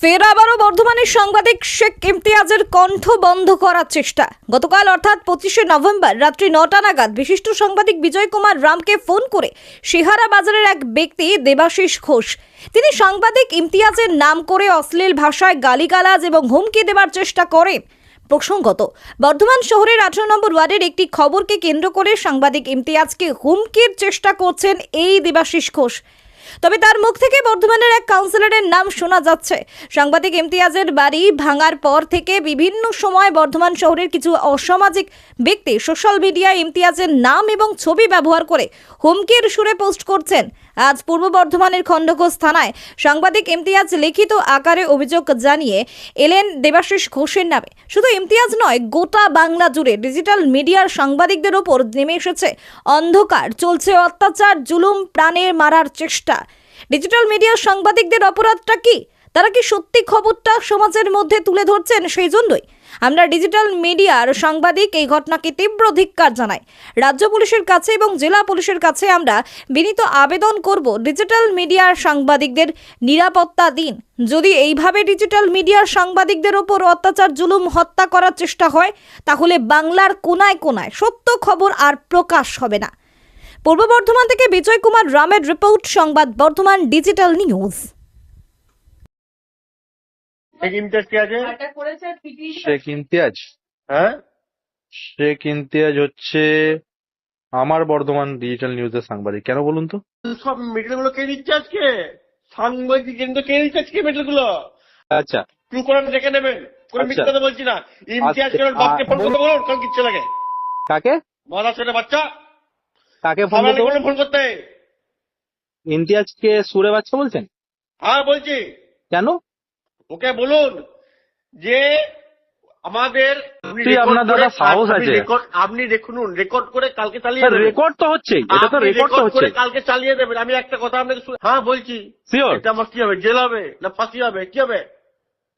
ফের আবারও বর্ধমানের সাংবাদিক শেখ ইমতিয়াজের কণ্ঠ বন্ধ করার চেষ্টা। গতকাল অর্থাৎ পঁচিশে নভেম্বর রাত্রি নটা নাগাদ বিশিষ্ট সাংবাদিক বিজয় কুমার রামকে ফোন করে সিহারা বাজারের এক ব্যক্তি দেবাশিস ঘোষ। তিনি সাংবাদিক ইমতিয়াজের নাম করে অশ্লীল ভাষায় গালিগালাজ এবং হুমকি দেবার চেষ্টা করেন। প্রসঙ্গত, বর্ধমান শহরের আঠারো নম্বর ওয়ার্ডের একটি খবরকে কেন্দ্র করে সাংবাদিক ইমতিয়াজকে হুমকির চেষ্টা করছেন এই দেবাশিস ঘোষ। তবে তার মুখ থেকে বর্ধমানের এক কাউন্সিলরের নাম শোনা যাচ্ছে। সাংবাদিক ইমতিয়াজের বাড়ি ভাঙার পর থেকে বিভিন্ন সময় বর্ধমান শহরের কিছু অসামাজিক ব্যক্তি সোশ্যাল মিডিয়ায় ইমতিয়াজের নাম এবং ছবি ব্যবহার করে হুমকির সুরে পোস্ট করছেন আজ পূর্ব বর্ধমানের খণ্ডঘোষ থানায় সাংবাদিক ইমতিয়াজ লিখিত আকারে অভিযোগ জানিয়ে এলেন দেবাশিস ঘোষের নামে। শুধু ইমতিয়াজ নয়, গোটা বাংলা জুড়ে ডিজিটাল মিডিয়ার সাংবাদিকদের ওপর নেমে এসেছে অন্ধকার, চলছে অত্যাচার, জুলুম, প্রাণের মারার চেষ্টা। ডিজিটাল মিডিয়ার সাংবাদিকদের অপরাধটা কি? তারা কি সত্যি খবরটা সমাজের মধ্যে তুলে ধরছেন? সেই জন্যই আমরা ডিজিটাল মিডিয়ার সাংবাদিক এই ঘটনাকে তীব্র ধিক্কার জানাই। রাজ্য পুলিশের কাছে এবং জেলা পুলিশের কাছে আমরা বিনীত আবেদন করব ডিজিটাল মিডিয়ার সাংবাদিকদের নিরাপত্তা দিন। যদি এইভাবে ডিজিটাল মিডিয়ার সাংবাদিকদের ওপর অত্যাচার, জুলুম, হত্যা করার চেষ্টা হয়, তাহলে বাংলার কোনায় কোনায় সত্য খবর আর প্রকাশ হবে না। পূর্ব বর্ধমান থেকে বিজয় কুমার রামের রিপোর্ট, সংবাদ বর্ধমান ডিজিটাল নিউজ। শেখ ইমতিয়াজ কে আছে শেখ ইমতিয়াজ। হ্যাঁ? শেখ ইমতিয়াজ হচ্ছে আমার বর্ধমান ডিজিটাল নিউজের সাংবাদিক। কেন বলুন তো? সব মেডেলগুলো কে দিচ্ছে আজকে? সাংবাদিক কেন্দ্র কে দিচ্ছে আজকে মেডেলগুলো? আচ্ছা। ট্রু করেন দেখে নেবেন। কোনো আচ্ছা। মিথ্যা কথা বলছি না। ইমতিয়াজ কেন বাপকে ফোন করতে বলুন। কাল কিচ্ছে লাগে। কাকে? ছেলে বাচ্চা। কাকে ফোন করতে বলুন? ফোন করতে। ইমতিয়াজকে সুরে বাচ্চা বলছেন? হ্যাঁ বলছি। কেন? ওকে বলুন যে আমাদের আপনি আপনার দাদা সাহস আছে। আপনি দেখুন রেকর্ড করে কালকে চালিয়ে দেবেন। রেকর্ড তো হচ্ছে এটা তো রেকর্ড তো হচ্ছে কালকে চালিয়ে দেবেন। আমি একটা কথা আপনাকে হ্যাঁ বলছি। এটা আমার কি হবে? জেল হবে না ফাঁসি হবে? কি হবে?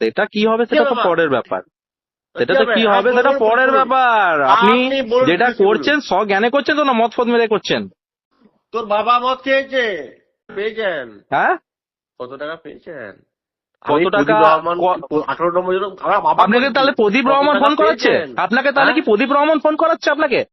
এটা কি হবে সেটা তো? পরের ব্যাপার। সেটা তো কি হবে সেটা পরের ব্যাপার। আপনি যেটা করছেন স জ্ঞানে করছেন তো না মদ ফদ মেরে করছেন? তোর বাবা মদ খেয়েছে? পেয়েছেন? হ্যাঁ? কত টাকা পেয়েছেন? আপনাকে তাহলে প্রদীপ রহমান ফোন করাচ্ছে? আপনাকে তাহলে কি হ্যাঁ? প্রদীপ রহমান ফোন করাচ্ছে আপনাকে?